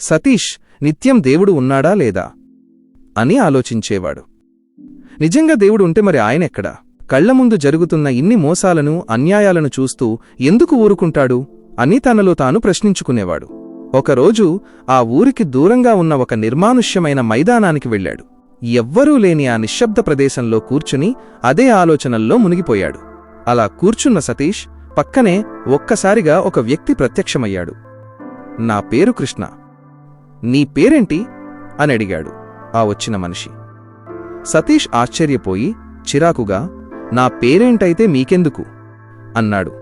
సతీష్ నిత్యం దేవుడు ఉన్నాడా లేదా? అని ఆలోచించేవాడు. నిజంగా దేవుడు ఉంటే మరి ఆయనెక్కడా కళ్ళ ముందు జరుగుతున్న ఇన్ని మోసాలను అన్యాయాలను చూస్తూ ఎందుకు ఊరుకుంటాడు? అని తనలో తాను ప్రశ్నించుకునేవాడు. ఒకరోజు ఆ ఊరికి దూరంగా ఉన్న ఒక నిర్మానుష్యమైన మైదానానికి వెళ్ళాడు. ఎవ్వరూ లేని ఆ నిశ్శబ్ద ప్రదేశంలో కూర్చుని అదే ఆలోచనల్లో మునిగిపోయాడు. అలా కూర్చున్న సతీష్ పక్కనే ఒక్కసారిగా ఒక వ్యక్తి ప్రత్యక్షమయ్యాడు. నా పేరు కృష్ణ. నీ పేరేంటి? అని అడిగాడు ఆ వచ్చిన మనిషి. సతీష్ ఆశ్చర్యపోయి చిరాకుగా నా పేరేంటైతే మీకెందుకు? అన్నాడు.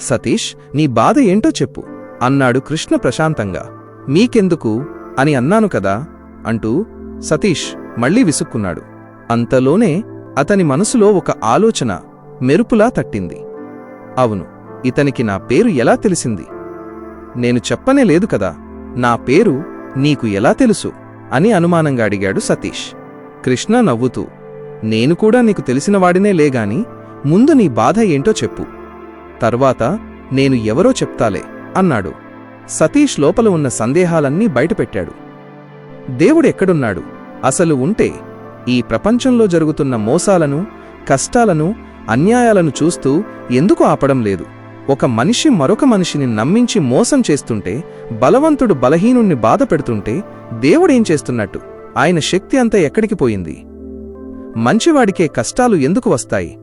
సతీష్ నీ బాధ ఏంటో చెప్పు అన్నాడు కృష్ణ ప్రశాంతంగా. మీకెందుకు? అని అన్నాను కదా అంటూ సతీష్ మళ్ళీ విసుక్కున్నాడు. అంతలోనే అతని మనసులో ఒక ఆలోచన మెరుపులా తట్టింది. అవును ఇతనికి నా పేరు ఎలా తెలిసింది? నేను చెప్పనే లేదు కదా నా పేరు నీకు ఎలా తెలుసు? అని అనుమానంగా అడిగాడు సతీష్. కృష్ణ నవ్వుతూ నేను కూడా నీకు తెలిసినవాడినే లేగాని ముందు నీ బాధ ఏంటో చెప్పు. తర్వాత నేను ఎవరో చెప్తాలే అన్నాడు. సతీష్ లోపల ఉన్న సందేహాలన్నీ బయటపెట్టాడు. దేవుడెక్కడున్నాడు అసలు ఉంటే ఈ ప్రపంచంలో జరుగుతున్న మోసాలను కష్టాలను అన్యాయాలను చూస్తూ ఎందుకు ఆపడం లేదు? ఒక మనిషి మరొక మనిషిని నమ్మించి మోసం చేస్తుంటే బలవంతుడు బలహీనుణ్ణి బాధ పెడుతుంటే దేవుడేం చేస్తున్నట్టు? ఆయన శక్తి అంతా ఎక్కడికి పోయింది? మంచివాడికే కష్టాలు ఎందుకు వస్తాయి?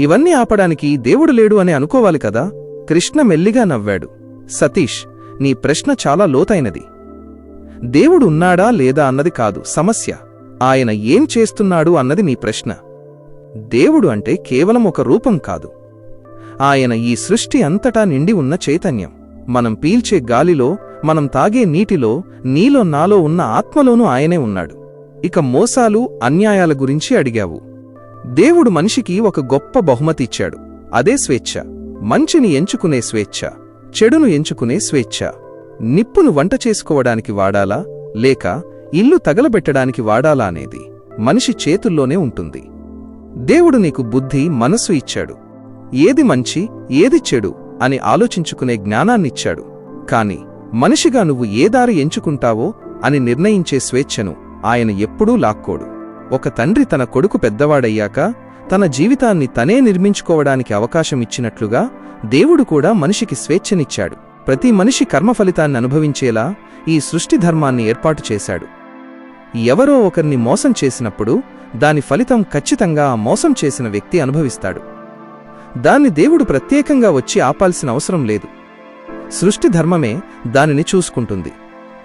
ఇవన్నీ ఆపడానికి దేవుడు లేడు అని అనుకోవాలి కదా? కృష్ణ మెల్లిగా నవ్వాడు. సతీష్ నీ ప్రశ్న చాలా లోతైనది. దేవుడు ఉన్నాడా లేదా అన్నది కాదు సమస్య. ఆయన ఏం చేస్తున్నాడు అన్నది నీ ప్రశ్న. దేవుడు అంటే కేవలం ఒక రూపం కాదు. ఆయన ఈ సృష్టి అంతటా నిండి ఉన్న చైతన్యం. మనం పీల్చే గాలిలో మనం తాగే నీటిలో నీలో నాలో ఉన్న ఆత్మలోనూ ఆయనే ఉన్నాడు. ఇక మోసాలు అన్యాయాల గురించి అడిగావు. దేవుడు మనిషికి ఒక గొప్ప బహుమతి ఇచ్చాడు. అదే స్వేచ్ఛ. మంచిని ఎంచుకునే స్వేచ్ఛ. చెడును ఎంచుకునే స్వేచ్ఛ. నిప్పును వంట చేసుకోవడానికి వాడాలా? లేక ఇల్లు తగలబెట్టడానికి వాడాలా అనేది. మనిషి చేతుల్లోనే ఉంటుంది. దేవుడు నీకు బుద్ధి మనస్సు ఇచ్చాడు. ఏది మంచి ఏది చెడు అని ఆలోచించుకునే జ్ఞానాన్నిచ్చాడు. కాని మనిషిగా నువ్వు ఏ దారి ఎంచుకుంటావో అని నిర్ణయించే స్వేచ్ఛను ఆయన ఎప్పుడూ లాక్కోడు. ఒక తండ్రి తన కొడుకు పెద్దవాడయ్యాక తన జీవితాన్ని తనే నిర్మించుకోవడానికి అవకాశం ఇచ్చినట్లుగా దేవుడు కూడా మనిషికి స్వేచ్ఛనిచ్చాడు. ప్రతి మనిషి కర్మఫలితాన్ని అనుభవించేలా ఈ సృష్టి ధర్మాన్ని ఏర్పాటు చేశాడు. ఎవరో ఒకరిని మోసం చేసినప్పుడు దాని ఫలితం ఖచ్చితంగా ఆ మోసం చేసిన వ్యక్తి అనుభవిస్తాడు. దాన్ని దేవుడు ప్రత్యేకంగా వచ్చి ఆపాల్సిన అవసరం లేదు. సృష్టి ధర్మమే దానిని చూసుకుంటుంది.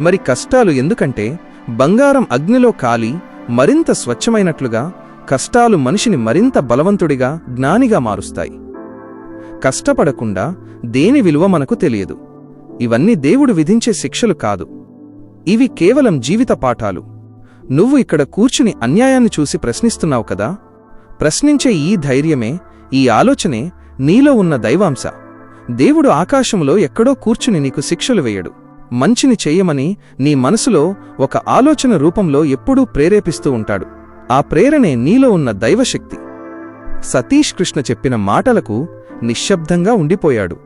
మరి కష్టాలు ఎందుకంటే బంగారం అగ్నిలో కాలి మరింత స్వచ్ఛమైనట్లుగా కష్టాలు మనిషిని మరింత బలవంతుడిగా జ్ఞానిగా మారుస్తాయి. కష్టపడకుండా దేని విలువ మనకు తెలియదు. ఇవన్నీ దేవుడు విధించే శిక్షలు కాదు. ఇవి కేవలం జీవిత పాఠాలు. నువ్వు ఇక్కడ కూర్చుని అన్యాయాన్ని చూసి ప్రశ్నిస్తున్నావు కదా? ప్రశ్నించే ఈ ధైర్యమే ఈ ఆలోచనే నీలో ఉన్న దైవాంశ. దేవుడు ఆకాశంలో ఎక్కడో కూర్చుని నీకు శిక్షలు వేయడు. మంచిని చెయ్యమని నీ మనసులో ఒక ఆలోచన రూపంలో ఎప్పుడూ ప్రేరేపిస్తూ ఉంటాడు. ఆ ప్రేరణే నీలో ఉన్న దైవశక్తి. సతీష్ కృష్ణ చెప్పిన మాటలకు నిశ్శబ్దంగా ఉండిపోయాడు.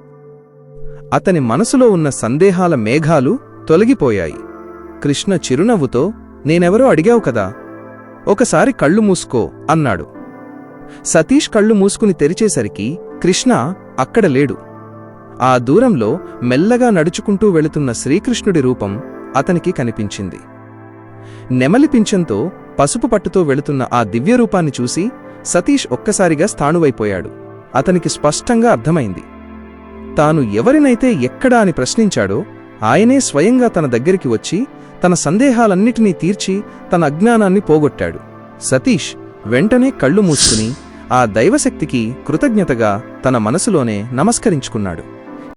అతని మనసులో ఉన్న సందేహాల మేఘాలు తొలగిపోయాయి. కృష్ణ చిరునవ్వుతో నేనెవరో అడిగావు కదా? ఒకసారి కళ్ళు మూసుకో అన్నాడు. సతీష్ కళ్ళు మూసుకుని తెరిచేసరికి కృష్ణ అక్కడ లేడు. ఆ దూరంలో మెల్లగా నడుచుకుంటూ వెళుతున్న శ్రీకృష్ణుడి రూపం అతనికి కనిపించింది. నెమలి పింఛంతో పసుపు పట్టుతో వెళుతున్న ఆ దివ్యరూపాన్ని చూసి సతీష్ ఒక్కసారిగా స్థాణువైపోయాడు. అతనికి స్పష్టంగా అర్థమైంది. తాను ఎవరినైతే ఎక్కడా అని ప్రశ్నించాడో ఆయనే స్వయంగా తన దగ్గరికి వచ్చి తన సందేహాలన్నిటినీ తీర్చి తన అజ్ఞానాన్ని పోగొట్టాడు. సతీష్ వెంటనే కళ్ళు మూసుకుని ఆ దైవశక్తికి కృతజ్ఞతగా తన మనసులోనే నమస్కరించుకున్నాడు.